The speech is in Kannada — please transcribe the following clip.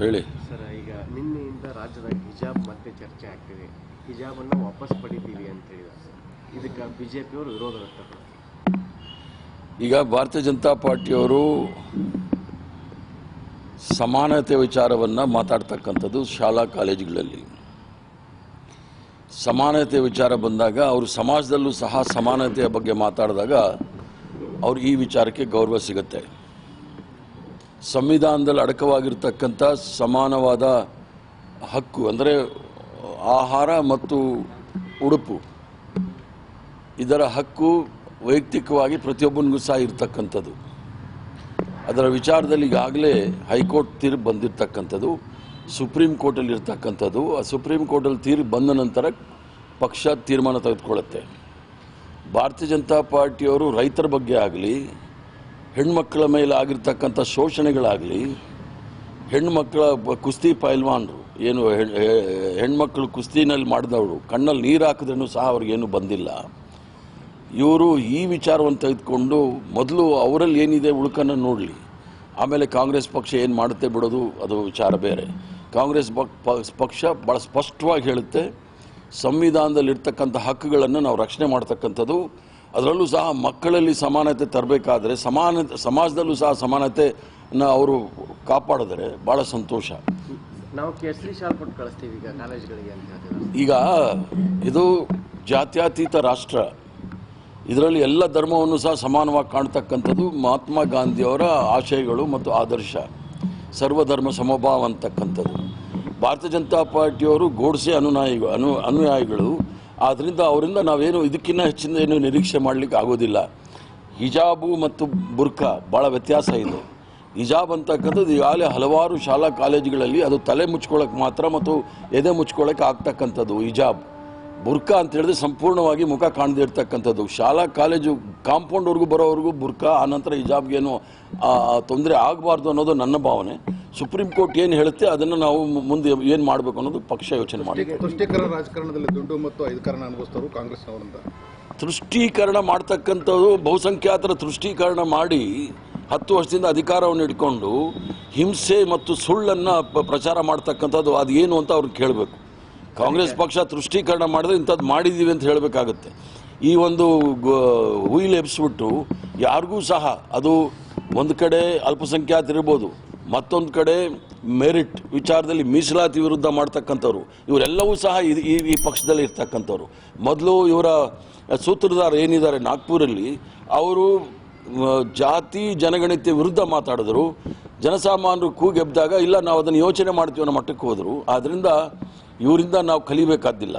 ಹೇಳಿ. ಸರ್ ಈಗ ನಿನ್ನೆಯಿಂದ ರಾಜ್ಯದಾಗ ಹಿಜಾಬ್ ಮತ್ತೆ ಚರ್ಚೆ ಆಗ್ತಿದೆ. ಹಿಜಾಬನ್ನು ವಾಪಸ್ ಪಡಿತೀವಿ ಅಂತ ಹೇಳಿದ ಸರ್. ಇದಕ್ಕೆ ಬಿ ಜೆ ಪಿಯವರು ವಿರೋಧ ವ್ಯಕ್ತಪಡಿಸ್ತಾರೆ ಈಗ ಭಾರತೀಯ ಜನತಾ ಪಾರ್ಟಿಯವರು ಸಮಾನತೆ ವಿಚಾರವನ್ನು ಮಾತಾಡ್ತಕ್ಕಂಥದ್ದು ಶಾಲಾ ಕಾಲೇಜುಗಳಲ್ಲಿ. ಸಮಾನತೆ ವಿಚಾರ ಬಂದಾಗ ಅವರು ಸಮಾಜದಲ್ಲೂ ಸಹ ಸಮಾನತೆಯ ಬಗ್ಗೆ ಮಾತಾಡಿದಾಗ ಅವ್ರಿಗೆ ಈ ವಿಚಾರಕ್ಕೆ ಗೌರವ ಸಿಗುತ್ತೆ. ಸಂವಿಧಾನದಲ್ಲಿ ಅಡಕವಾಗಿರ್ತಕ್ಕಂಥ ಸಮಾನವಾದ ಹಕ್ಕು, ಅಂದರೆ ಆಹಾರ ಮತ್ತು ಉಡುಪು, ಇದರ ಹಕ್ಕು ವೈಯಕ್ತಿಕವಾಗಿ ಪ್ರತಿಯೊಬ್ಬನಿಗೂ ಸಹ ಇರ್ತಕ್ಕಂಥದ್ದು. ಅದರ ವಿಚಾರದಲ್ಲಿ ಈಗಾಗಲೇ ಹೈಕೋರ್ಟ್ ತೀರ್ಪು ಬಂದಿರತಕ್ಕಂಥದ್ದು, ಸುಪ್ರೀಂ ಕೋರ್ಟಲ್ಲಿ ಇರ್ತಕ್ಕಂಥದ್ದು. ಆ ಸುಪ್ರೀಂ ಕೋರ್ಟಲ್ಲಿ ತೀರ್ಪು ಬಂದ ನಂತರ ಪಕ್ಷ ತೀರ್ಮಾನ ತೆಗೆದುಕೊಳ್ಳುತ್ತೆ. ಭಾರತೀಯ ಜನತಾ ಪಾರ್ಟಿಯವರು ರೈತರ ಬಗ್ಗೆ ಆಗಲಿ ಹೆಣ್ಮಕ್ಕಳ ಮೇಲೆ ಆಗಿರ್ತಕ್ಕಂಥ ಶೋಷಣೆಗಳಾಗಲಿ, ಹೆಣ್ಮಕ್ಳ ಕುಸ್ತಿ ಪೈಲ್ವಾನರು, ಏನು ಹೆಣ್ಮಕ್ಳು ಕುಸ್ತಿನಲ್ಲಿ ಮಾಡಿದವರು, ಕಣ್ಣಲ್ಲಿ ನೀರು ಹಾಕಿದ್ರೂ ಸಹ ಅವ್ರಿಗೇನು ಬಂದಿಲ್ಲ. ಇವರು ಈ ವಿಚಾರವನ್ನು ತೆಗೆದುಕೊಂಡು ಮೊದಲು ಅವರಲ್ಲಿ ಏನಿದೆ ಉಳ್ಕನ್ನು ನೋಡಲಿ. ಆಮೇಲೆ ಕಾಂಗ್ರೆಸ್ ಪಕ್ಷ ಏನು ಮಾಡುತ್ತೆ ಬಿಡೋದು, ಅದು ವಿಚಾರ ಬೇರೆ. ಕಾಂಗ್ರೆಸ್ ಪಕ್- ಪಕ್ಷ ಭಾಳ ಸ್ಪಷ್ಟವಾಗಿ ಹೇಳುತ್ತೆ, ಸಂವಿಧಾನದಲ್ಲಿರ್ತಕ್ಕಂಥ ಹಕ್ಕುಗಳನ್ನು ನಾವು ರಕ್ಷಣೆ ಮಾಡ್ತಕ್ಕಂಥದ್ದು ಅದರಲ್ಲೂ ಸಹ ಮಕ್ಕಳಲ್ಲಿ ಸಮಾನತೆ ತರಬೇಕಾದ್ರೆ ಸಮಾನ ಸಮಾಜದಲ್ಲೂ ಸಹ ಸಮಾನತೆನ ಅವರು ಕಾಪಾಡಿದ್ರೆ ಭಾಳ ಸಂತೋಷ. ನಾವು ಕೇಸರಿ ಶಾಲ್ ಕೊಟ್ಟು ಕಳಿಸ್ತೀವಿ ಈಗ ಕಾಲೇಜ್ಗಳಿಗೆ ಅಂತ ಹೇಳ್ತಿದ್ದಾರೆ ಈಗ ಇದು ಜಾತ್ಯತೀತ ರಾಷ್ಟ್ರ. ಇದರಲ್ಲಿ ಎಲ್ಲ ಧರ್ಮವನ್ನು ಸಹ ಸಮಾನವಾಗಿ ಕಾಣ್ತಕ್ಕಂಥದ್ದು ಮಹಾತ್ಮ ಗಾಂಧಿಯವರ ಆಶಯಗಳು ಮತ್ತು ಆದರ್ಶ. ಸರ್ವಧರ್ಮ ಸಮಭಾವ ಅಂತಕ್ಕಂಥದ್ದು. ಭಾರತೀಯ ಜನತಾ ಪಾರ್ಟಿಯವರು ಗೋಡ್ಸೆ ಅನುನಾಯಿ ಅನು ಅನುಯಾಯಿಗಳು ಆದ್ದರಿಂದ ಅವರಿಂದ ನಾವೇನು ಇದಕ್ಕಿಂತ ಹೆಚ್ಚಿನ ಏನು ನಿರೀಕ್ಷೆ ಮಾಡಲಿಕ್ಕೆ ಆಗೋದಿಲ್ಲ. ಹಿಜಾಬು ಮತ್ತು ಬುರ್ಖಾ ಭಾಳ ವ್ಯತ್ಯಾಸ ಇದೆ. ಹಿಜಾಬ್ ಅಂತಕ್ಕಂಥದ್ದು ಈಗಾಗಲೇ ಹಲವಾರು ಶಾಲಾ ಕಾಲೇಜುಗಳಲ್ಲಿ ಅದು ತಲೆ ಮುಚ್ಕೊಳ್ಳೋಕೆ ಮಾತ್ರ ಮತ್ತು ಎದೆ ಮುಚ್ಕೊಳ್ಳೋಕೆ ಆಗ್ತಕ್ಕಂಥದ್ದು ಹಿಜಾಬ್. ಬುರ್ಕಾ ಅಂತ ಹೇಳಿದ್ರೆ ಸಂಪೂರ್ಣವಾಗಿ ಮುಖ ಕಾಣದೇ ಇರ್ತಕ್ಕಂಥದ್ದು. ಶಾಲಾ ಕಾಲೇಜು ಕಾಂಪೌಂಡ್ವರೆಗೂ ಬರೋವರೆಗೂ ಬುರ್ಕಾ ಆನಂತರ ಹಿಜಾಬ್ಗೇನು ತೊಂದರೆ ಆಗಬಾರ್ದು ಅನ್ನೋದು ನನ್ನ ಭಾವನೆ. ಸುಪ್ರೀಂ ಕೋರ್ಟ್ ಏನು ಹೇಳುತ್ತೆ ಅದನ್ನು ನಾವು ಮುಂದೆ ಏನು ಮಾಡಬೇಕು ಅನ್ನೋದು ಪಕ್ಷ ಯೋಚನೆ ಮಾಡಿ ತುಷ್ಟೀಕರಣ ರಾಜಕಾರಣದಲ್ಲಿ ದುಡ್ಡು ಮತ್ತು ಅನುಭವಿಸ್ತಾರೆ ಕಾಂಗ್ರೆಸ್ನವರಿಂದ. ತೃಷ್ಟೀಕರಣ ಮಾಡ್ತಕ್ಕಂಥದ್ದು ಬಹುಸಂಖ್ಯಾತರ ತೃಷ್ಟೀಕರಣ ಮಾಡಿ ಹತ್ತು ವರ್ಷದಿಂದ ಅಧಿಕಾರವನ್ನು ಇಟ್ಕೊಂಡು ಹಿಂಸೆ ಮತ್ತು ಸುಳ್ಳನ್ನು ಪ್ರಚಾರ ಮಾಡ್ತಕ್ಕಂಥದ್ದು ಅದು ಏನು ಅಂತ ಅವ್ರಿಗೆ ಕೇಳಬೇಕು. ಕಾಂಗ್ರೆಸ್ ಪಕ್ಷ ತೃಷ್ಟೀಕರಣ ಮಾಡಿದ್ರೆ ಇಂಥದ್ದು ಮಾಡಿದ್ದೀವಿ ಅಂತ ಹೇಳಬೇಕಾಗುತ್ತೆ. ಈ ಒಂದು ಹುಯಿಲ್ ಎಬ್ಸ್ಬಿಟ್ಟು ಯಾರಿಗೂ ಸಹ ಅದು ಒಂದು ಕಡೆ ಅಲ್ಪಸಂಖ್ಯಾತರಿರ್ಬೋದು ಮತ್ತೊಂದು ಕಡೆ ಮೆರಿಟ್ ವಿಚಾರದಲ್ಲಿ ಮೀಸಲಾತಿ ವಿರುದ್ಧ ಮಾಡ್ತಕ್ಕಂಥವ್ರು ಇವರೆಲ್ಲವೂ ಸಹ ಇದು- ಈ ಈ ಪಕ್ಷದಲ್ಲಿ ಇರ್ತಕ್ಕಂಥವ್ರು. ಮೊದಲು ಇವರ ಸೂತ್ರಧಾರ ಏನಿದ್ದಾರೆ ನಾಗ್ಪುರಲ್ಲಿ ಅವರು ಜಾತಿ ಜನಗಣತಿ ವಿರುದ್ಧ ಮಾತಾಡಿದ್ರು ಜನಸಾಮಾನ್ಯರು ಕೂಗೆಬ್ದಾಗ ಇಲ್ಲ ನಾವು ಅದನ್ನು ಯೋಚನೆ ಮಾಡ್ತೀವಿ ಅನ್ನೋ ಮಟ್ಟಕ್ಕೆ ಹೋದರು. ಆದ್ದರಿಂದ ಇವರಿಂದ ನಾವು ಕಲಿಬೇಕಾದ್ದಿಲ್ಲ.